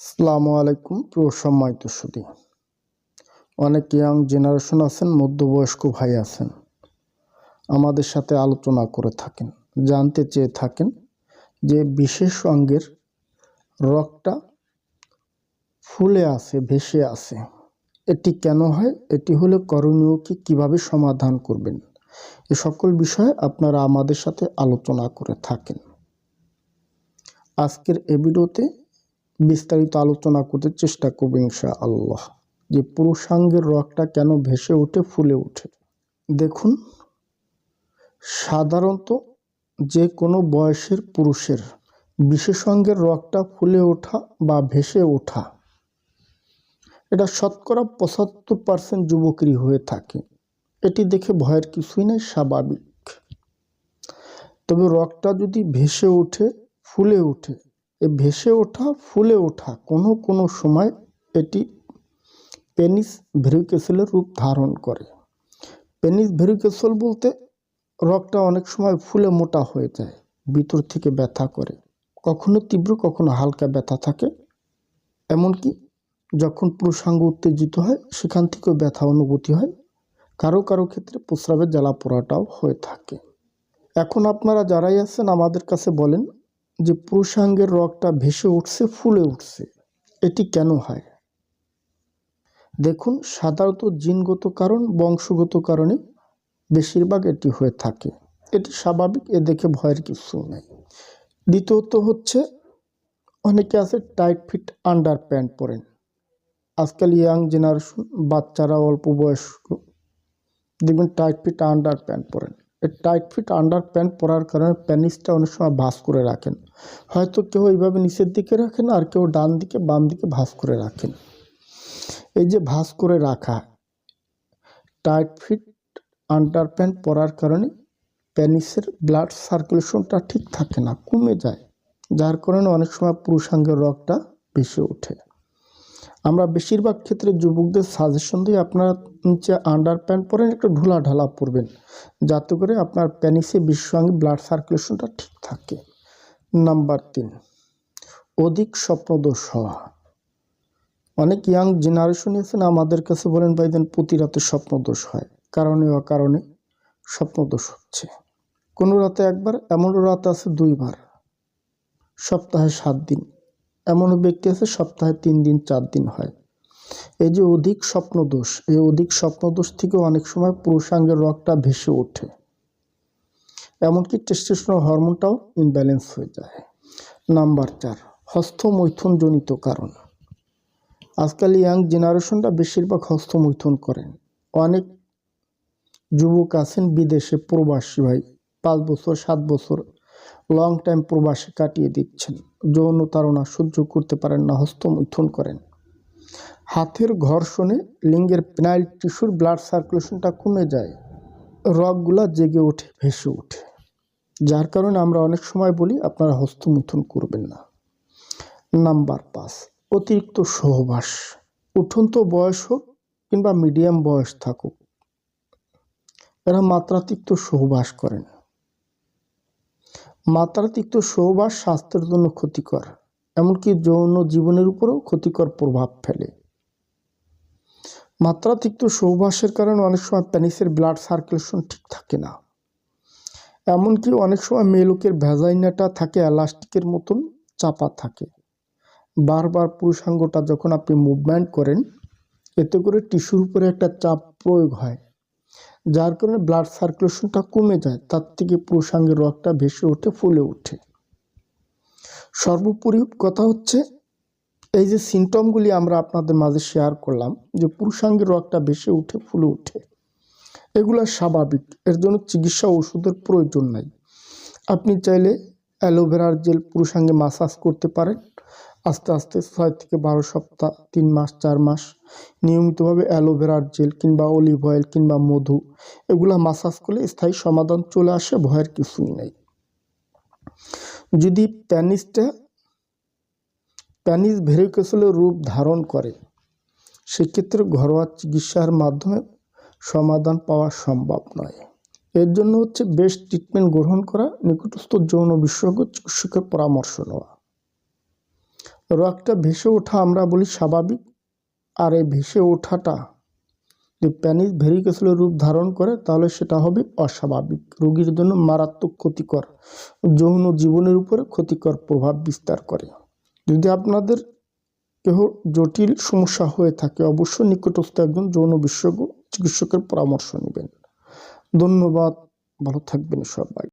আসসালামু আলাইকুম, প্রিয় সম্মানিত সুদী অনেক ইয়াং জেনারেশন আছেন, মধ্যবয়স্ক ভাই আছেন। আমাদের সাথে আলোচনা করে থাকেন, জানতে চেয়ে থাকেন যে বিশেষ অঙ্গের রগটা ফুলে আছে, ভেসে আছে। এটি কেন হয়? এটি হলে করণীয় কি? কীভাবে সমাধান করবেন? এ সকল বিষয়ে আপনারা আমাদের সাথে আলোচনা করে থাকেন। আজকের এ ভিডিওতে বিস্তারিত আলোচনা করতে চেষ্টা করব ইনশা আল্লাহ যে পুরুষাঙ্গের রগটা কেন ভেসে ওঠে ফুলে ওঠে দেখুন, সাধারণত যে কোনো বয়সের পুরুষের বিশেষাঙ্গের রগটা ফুলে ওঠা বা ভেসে ওঠা, এটা শতকরা পঁচাত্তর পার্সেন্ট যুবকেরই হয়ে থাকে। এটি দেখে ভয়ের কিছুই নেই, স্বাভাবিক। তবে রগটা যদি ভেসে ওঠে, ফুলে ওঠে ভেসে ওঠা, ফুলে ওঠা কোনো কোনো সময় এটি পেনিস ভেরিকেসলের রূপ ধারণ করে। পেনিস ভেরিকেসল বলতে রগটা অনেক সময় ফুলে মোটা হয়ে যায়, ভিতর থেকে ব্যথা করে। কখনো তীব্র, কখনো হালকা ব্যথা থাকে। এমনকি যখন পুরুষাঙ্গ উত্তেজিত হয়, সেখান থেকেও ব্যথা অনুভূতি হয়। কারও কারও ক্ষেত্রে প্রস্রাবের জ্বালা পোড়াটাও হয়ে থাকে। এখন আপনারা যারাই আছেন, আমাদের কাছে বলেন যে পুরুষাঙ্গের রগটা ভেসে উঠছে, ফুলে উঠছে, এটি কেন হয়? দেখুন, সাধারণত জিনগত কারণ, বংশগত কারণে বেশিরভাগ এটি হয়ে থাকে। এটি স্বাভাবিক, এ দেখে ভয়ের কিছু নেই। দ্বিতীয়ত হচ্ছে, অনেকে আছে টাইট ফিট আন্ডার প্যান্ট পরেন। আজকাল ইয়াং জেনারেশন বাচ্চারা অল্প বয়স্ক, দেখবেন টাইট ফিট আন্ডার প্যান্ট পরেন। টাইট ফিট আন্ডার প্যান্ট পরার কারণে প্যানিসটা অনেক সময় ভাঁজ করে রাখেন। হয়তো কেউ এইভাবে নিচের দিকে রাখেন আর কেউ ডান দিকে, বাম দিকে ভাঁজ করে রাখেন। এই যে ভাঁজ করে রাখা টাইট ফিট আন্ডার প্যান্ট পরার কারণে প্যানিসের ব্লাড সার্কুলেশনটা ঠিক থাকে না, কমে যায়। যার কারণে অনেক সময় পুরুষাঙ্গের রগটা ভেসে ওঠে। আমরা বেশিরভাগ ক্ষেত্রে যুবকদের সাজেশন দিই আপনারা নিচে আন্ডার প্যান্ট পরেন একটু ঢোলা ঢালা পরবেন। যাতে করে আপনার প্যানিসে বিশ্বসঙ্গে ব্লাড সার্কুলেশনটা ঠিক থাকে। নাম্বার তিন, অধিক স্বপ্নদোষ হওয়া। অনেক ইয়াং জেনারেশন আছেন আমাদের কাছে বলেন, ভাই, দেন প্রতি রাতে স্বপ্নদোষ হয়। কারণে অকারণে স্বপ্নদোষ হচ্ছে। কোনো রাতে একবার এমন রাত আছে দুইবার। সপ্তাহে সাত দিন। এমন ব্যক্তি আছে, সপ্তাহে তিন দিন, চার দিন হয়। এই যে অধিক স্বপ্নদোষ, এই অধিক স্বপ্নদোষ থেকে অনেক সময় পুরুষাঙ্গের রগটা ভেসে ওঠে। এমনকি টেস্টোস্টেরন হরমোনটাও ইনব্যালেন্স হয়ে যায়। নাম্বার চার, হস্তমৈথুনজনিত কারণ। আজকাল ইয়াং জেনারেশনটা বেশিরভাগ হস্তমৈথুন করেন। অনেক যুবক আছেন বিদেশে প্রবাসী ভাই, পাঁচ বছর, সাত বছর লং টাইম প্রবাসে কাটিয়ে দিচ্ছেন। যৌন তাড়না সহ্য করতে পারেন না, হস্তমৈথুন করেন। হাতের ঘর্ষণে লিঙ্গের পেনাইল টিস্যুর ব্লাড সার্কুলেশনটা কমে যায়। রগগুলা জেগে ওঠে, ভেসে ওঠে। যার কারণে আমরা অনেক সময় বলি, আপনারা হস্তমৈথুন করবেন না। নাম্বার পাঁচ, অতিরিক্ত সহবাস। উঠন্ত বয়স হোক, কিংবা মিডিয়াম বয়স থাকুক, এরা মাত্রাতিরিক্ত সহবাস করেন। মাত্রাতিরিক্ত সহবাস স্বাস্থ্যের জন্য ক্ষতিকর, এমনকি যৌন জীবনের উপরেও ক্ষতিকর প্রভাব ফেলে। মাত্রাতিরিক্ত সহবাসের কারণে অনেক সময় প্যানিসের ব্লাড সার্কুলেশন ঠিক থাকে না। এমনকি অনেক সময় মেয়ে লোকের ভ্যাজাইনাটা থাকে, এলাস্টিকের মতন চাপা থাকে। বারবার পুরুষাঙ্গটা যখন আপনি মুভমেন্ট করেন, এতে করে টিস্যুর উপরে একটা চাপ প্রয়োগ হয়। যার কারণে ব্লাড সার্কুলেশনটা কমে যায়, তার থেকে পুরুষাঙ্গের রগটা ভেসে ওঠে, ফুলে ওঠে। সর্বোপরি কথা হচ্ছে, এই যে সিমটমগুলি আমরা আপনাদের মাঝে শেয়ার করলাম, যে পুরুষাঙ্গের রগটা ভেসে উঠে, ফুলে উঠে এগুলো স্বাভাবিক। এর জন্য চিকিৎসা ওষুধের প্রয়োজন নাই। আপনি চাইলে অ্যালোভেরার জেল পুরুষাঙ্গে মাসাজ করতে পারেন। আস্তে আস্তে ছয় থেকে বারো সপ্তাহ, তিন মাস, চার মাস। নিয়মিতভাবে অ্যালোভেরার জেল কিংবা অলিভ অয়েল কিংবা মধু, এগুলা মাসাজ করলে স্থায়ী সমাধান চলে আসে, ভয়ের কিছুই নেই। যদি প্যানিসটা, প্যানিস ভেরিকেসলের রূপ ধারণ করে, সেক্ষেত্রে ঘরোয়া চিকিৎসার মাধ্যমে সমাধান পাওয়া সম্ভব নয়। এর জন্য হচ্ছে বেস্ট ট্রিটমেন্ট গ্রহণ করা, নিকটস্থ যৌন বিশেষজ্ঞ চিকিৎসকের পরামর্শ নেওয়া। রক্তটা ভেসে ওঠা আমরা বলি স্বাভাবিক, আর এই ভেসে ওঠাটা যদি প্যানিস ভেরিকেসলের রূপ ধারণ করে, তাহলে সেটা হবে অস্বাভাবিক। রোগীর জন্য মারাত্মক ক্ষতিকর, যৌন জীবনের উপরে ক্ষতিকর প্রভাব বিস্তার করে। যদি আপনাদের কেহ জটিল সমস্যা হয়ে থাকে, অবশ্যই নিকটস্থ একজন যৌন বিশেষজ্ঞ চিকিৎসকের পরামর্শ নেবেন। ধন্যবাদ, ভালো থাকবেন সবাই।